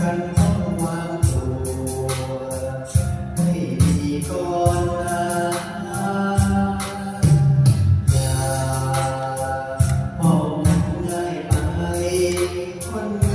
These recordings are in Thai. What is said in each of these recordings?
กันต้องวางตัวให้ดีก่อนนอยามองง่าไปคน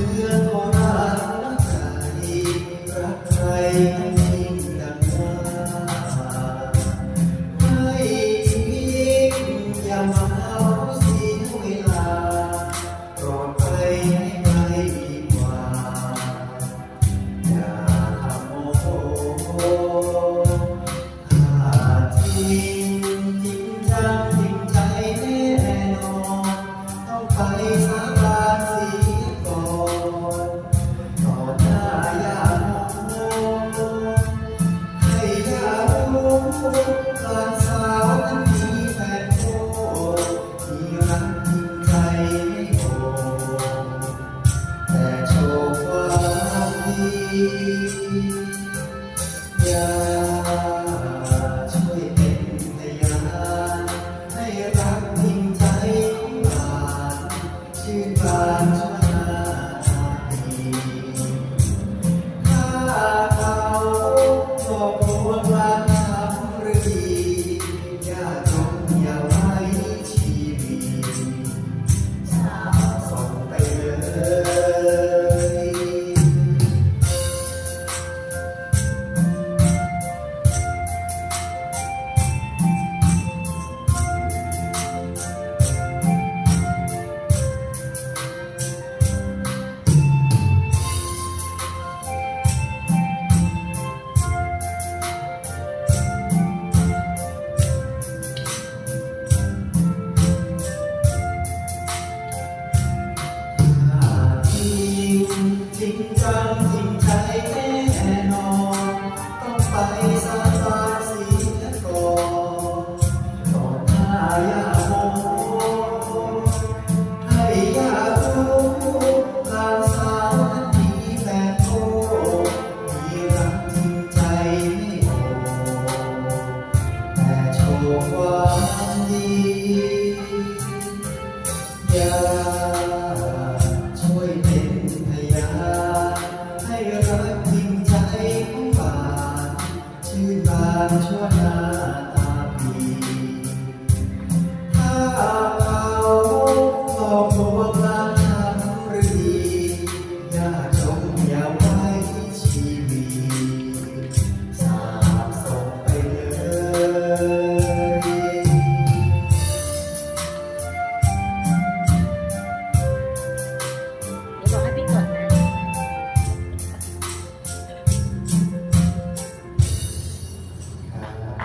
อยากช่วยเป็นพยานให้รัก ไป นบาน